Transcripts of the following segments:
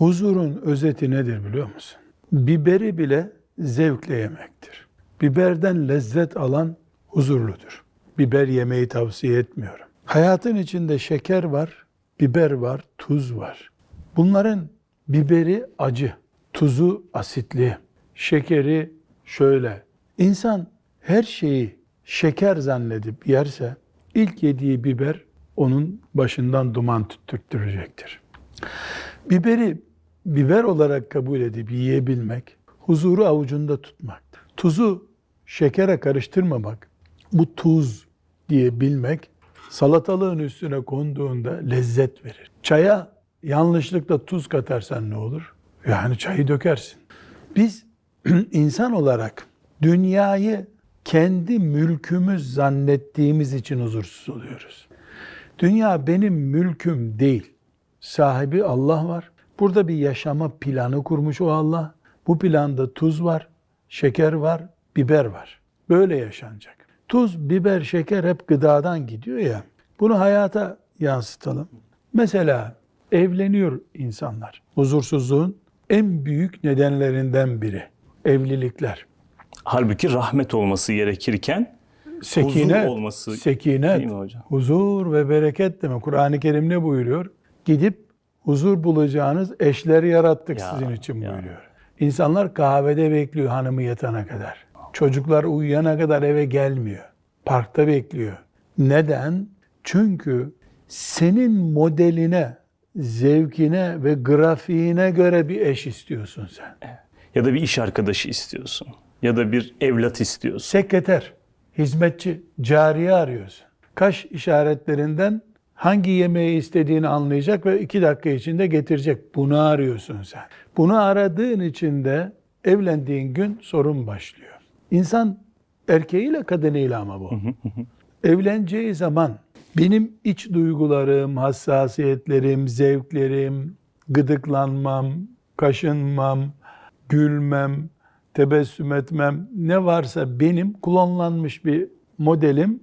Huzurun özeti nedir biliyor musun? Biberi bile zevkle yemektir. Biberden lezzet alan huzurludur. Biber yemeyi tavsiye etmiyorum. Hayatın içinde şeker var, biber var, tuz var. Bunların biberi acı, tuzu asitli, şekeri şöyle. İnsan her şeyi şeker zannedip yerse ilk yediği biber onun başından duman tüttürtecektir. Biberi biber olarak kabul edip yiyebilmek, huzuru avucunda tutmaktır. Tuzu şekere karıştırmamak, bu tuz diye bilmek, salatalığın üstüne konduğunda lezzet verir. Çaya yanlışlıkla tuz katarsan ne olur? Yani çayı dökersin. Biz insan olarak dünyayı kendi mülkümüz zannettiğimiz için huzursuz oluyoruz. Dünya benim mülküm değil. Sahibi Allah var. Burada bir yaşama planı kurmuş o Allah. Bu planda tuz var, şeker var, biber var. Böyle yaşanacak. Tuz, biber, şeker hep gıdadan gidiyor ya. Bunu hayata yansıtalım. Mesela evleniyor insanlar. Huzursuzluğun en büyük nedenlerinden biri. Evlilikler. Halbuki rahmet olması gerekirken Sekinet, olması sekinet, değil mi hocam? huzur ve bereket demek. Kur'an-ı Kerim ne buyuruyor? Gidip huzur bulacağınız eşleri yarattık Ya, sizin için ya. buyuruyor. İnsanlar kahvede bekliyor hanımı yatana kadar. Çocuklar uyuyana kadar eve gelmiyor. Parkta bekliyor. Neden? Çünkü senin modeline, zevkine ve grafiğine göre bir eş istiyorsun sen. ya da bir iş arkadaşı istiyorsun ya da bir evlat istiyorsun. sekreter, hizmetçi, cariye arıyorsun. Kaş işaretlerinden hangi yemeği istediğini anlayacak ve iki dakika içinde getirecek. Bunu arıyorsun sen. Bunu aradığın için de evlendiğin gün sorun başlıyor. İnsan erkeğiyle kadınıyla ama bu. Evleneceği zaman benim iç duygularım, hassasiyetlerim, zevklerim, gıdıklanmam, kaşınmam, gülmem, tebessüm etmem ne varsa benim klonlanmış bir modelim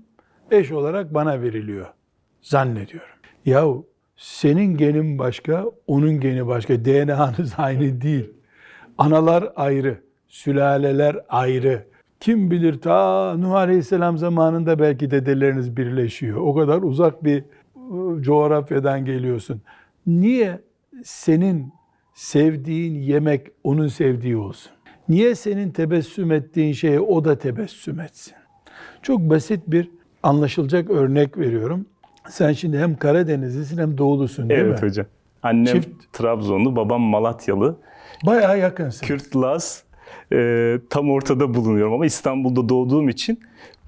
eş olarak bana veriliyor zannediyorum. Yahu senin genin başka, onun geni başka. DNA'nız aynı değil. Analar ayrı, sülaleler ayrı. Kim bilir ta Nuh Aleyhisselam zamanında belki dedeleriniz birleşiyor. O kadar uzak bir ıı, coğrafyadan geliyorsun. Niye senin sevdiğin yemek onun sevdiği olsun? Niye senin tebessüm ettiğin şeye o da tebessüm etsin? Çok basit bir anlaşılacak örnek veriyorum. Sen şimdi hem Karadenizlisin hem doğulusun değil Evet mi? hocam. Annem Çift- Trabzonlu, babam Malatyalı. Bayağı yakınsın. Kürt Laz e, tam ortada bulunuyorum ama İstanbul'da doğduğum için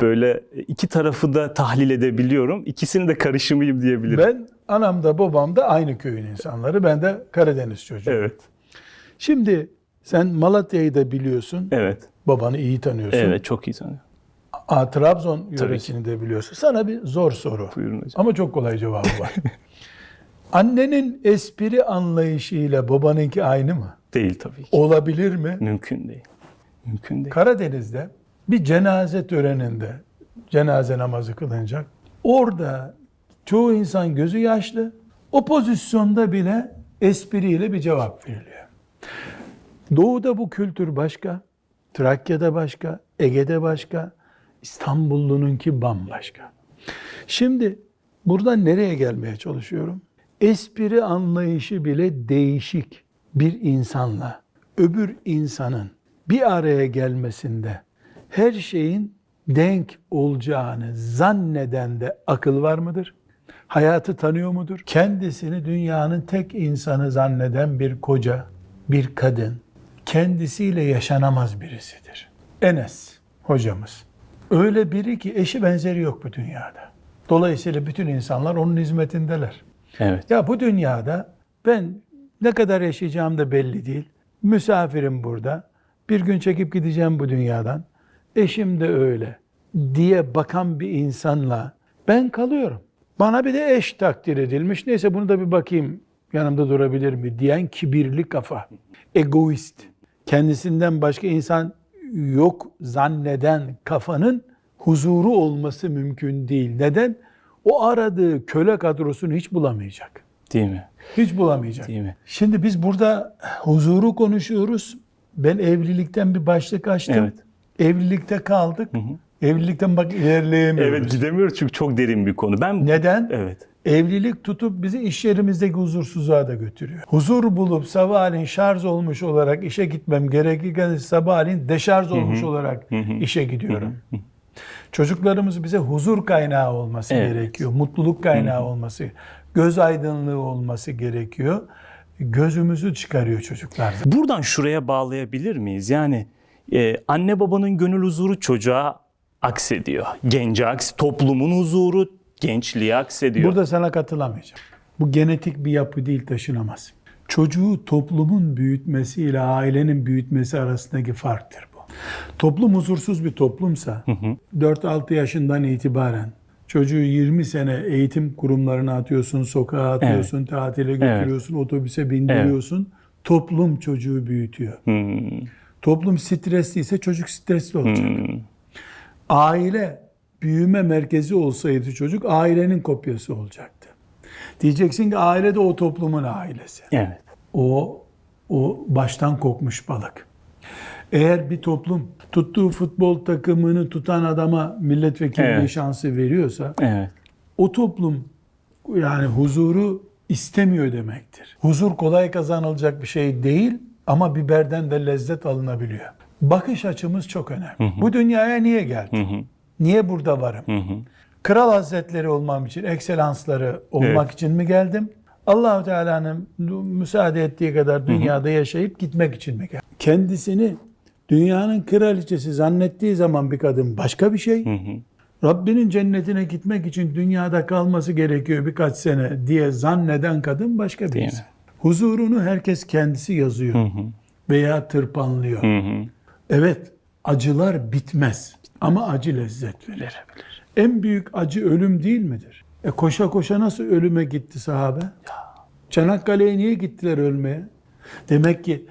böyle iki tarafı da tahlil edebiliyorum. İkisinin de karışımıyım diyebilirim. Ben anam da babam da aynı köyün insanları. Ben de Karadeniz çocuğu. Evet. Şimdi sen Malatya'yı da biliyorsun. Evet. Babanı iyi tanıyorsun. Evet çok iyi tanıyorum. A, Trabzon yöresini de biliyorsun. Sana bir zor soru. Buyurun hocam. Ama çok kolay cevabı var. Annenin espri anlayışıyla babanınki aynı mı? Değil tabii ki. Olabilir mi? Mümkün değil. Mümkün değil. Karadeniz'de bir cenaze töreninde cenaze namazı kılınacak. Orada çoğu insan gözü yaşlı. O pozisyonda bile espriyle bir cevap veriliyor. Doğu'da bu kültür başka, Trakya'da başka, Ege'de başka, İstanbullununki bambaşka. Şimdi buradan nereye gelmeye çalışıyorum? Espri anlayışı bile değişik bir insanla öbür insanın bir araya gelmesinde her şeyin denk olacağını zanneden de akıl var mıdır? Hayatı tanıyor mudur? Kendisini dünyanın tek insanı zanneden bir koca, bir kadın, kendisiyle yaşanamaz birisidir. Enes hocamız. Öyle biri ki eşi benzeri yok bu dünyada. Dolayısıyla bütün insanlar onun hizmetindeler. Evet. Ya bu dünyada ben ne kadar yaşayacağım da belli değil. Misafirim burada. Bir gün çekip gideceğim bu dünyadan. Eşim de öyle diye bakan bir insanla ben kalıyorum. Bana bir de eş takdir edilmiş. Neyse bunu da bir bakayım yanımda durabilir mi diyen kibirli kafa. Egoist. Kendisinden başka insan yok zanneden kafanın huzuru olması mümkün değil. Neden? O aradığı köle kadrosunu hiç bulamayacak. Değil mi? Hiç bulamayacak. Değil mi? Şimdi biz burada huzuru konuşuyoruz. Ben evlilikten bir başlık açtım. Evet. Evlilikte kaldık. Evlilikten bak ilerleyemiyoruz. Evet gidemiyoruz çünkü çok derin bir konu. Ben Neden? Evet. Evlilik tutup bizi iş yerimizdeki huzursuzluğa da götürüyor. Huzur bulup sabahleyin şarj olmuş olarak işe gitmem gerekirken sabahleyin deşarj olmuş olarak işe gidiyorum. Çocuklarımız bize huzur kaynağı olması Evet. gerekiyor. Mutluluk kaynağı olması, göz aydınlığı olması gerekiyor. Gözümüzü çıkarıyor çocuklar. Buradan şuraya bağlayabilir miyiz? Yani e, anne babanın gönül huzuru çocuğa aksediyor. Gence aks, toplumun huzuru gençliğe aksediyor. Burada sana katılamayacağım. Bu genetik bir yapı değil taşınamaz. Çocuğu toplumun büyütmesiyle ailenin büyütmesi arasındaki farktır bu. Toplum huzursuz bir toplumsa 4-6 yaşından itibaren çocuğu 20 sene eğitim kurumlarına atıyorsun, sokağa atıyorsun, tatile götürüyorsun, otobüse bindiriyorsun. Toplum çocuğu büyütüyor. Hmm, Toplum stresliyse çocuk stresli olacak. hmm. Aile büyüme merkezi olsaydı çocuk ailenin kopyası olacaktı. Diyeceksin ki aile de o toplumun ailesi. Evet. O o baştan kokmuş balık. Eğer bir toplum tuttuğu futbol takımını tutan adama milletvekilliği Evet. şansı veriyorsa Evet. o toplum yani huzuru istemiyor demektir. Huzur kolay kazanılacak bir şey değil ama biberden de lezzet alınabiliyor. Bakış açımız çok önemli. Bu dünyaya niye geldim? Niye burada varım? Kral hazretleri olmam için, ekselansları olmak Evet. için mi geldim? Allahu Teala'nın müsaade ettiği kadar dünyada yaşayıp gitmek için mi geldim? Kendisini dünyanın kraliçesi zannettiği zaman bir kadın başka bir şey. Rabbinin cennetine gitmek için dünyada kalması gerekiyor birkaç sene diye zanneden kadın başka bir insan. Huzurunu herkes kendisi yazıyor veya tırpanlıyor. Hı hı. Evet, acılar bitmez ama acı lezzet verir. En büyük acı ölüm değil midir? E koşa koşa nasıl ölüme gitti sahabe? Çanakkale'ye niye gittiler ölmeye? Demek ki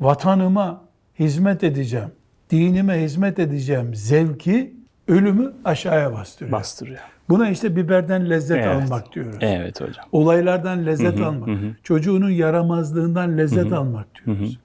vatanıma hizmet edeceğim, dinime hizmet edeceğim zevki ölümü aşağıya bastırıyor. Bastırıyor. Buna işte biberden lezzet Evet. almak diyoruz. Evet hocam. Olaylardan lezzet almak. Çocuğunun yaramazlığından lezzet almak diyoruz.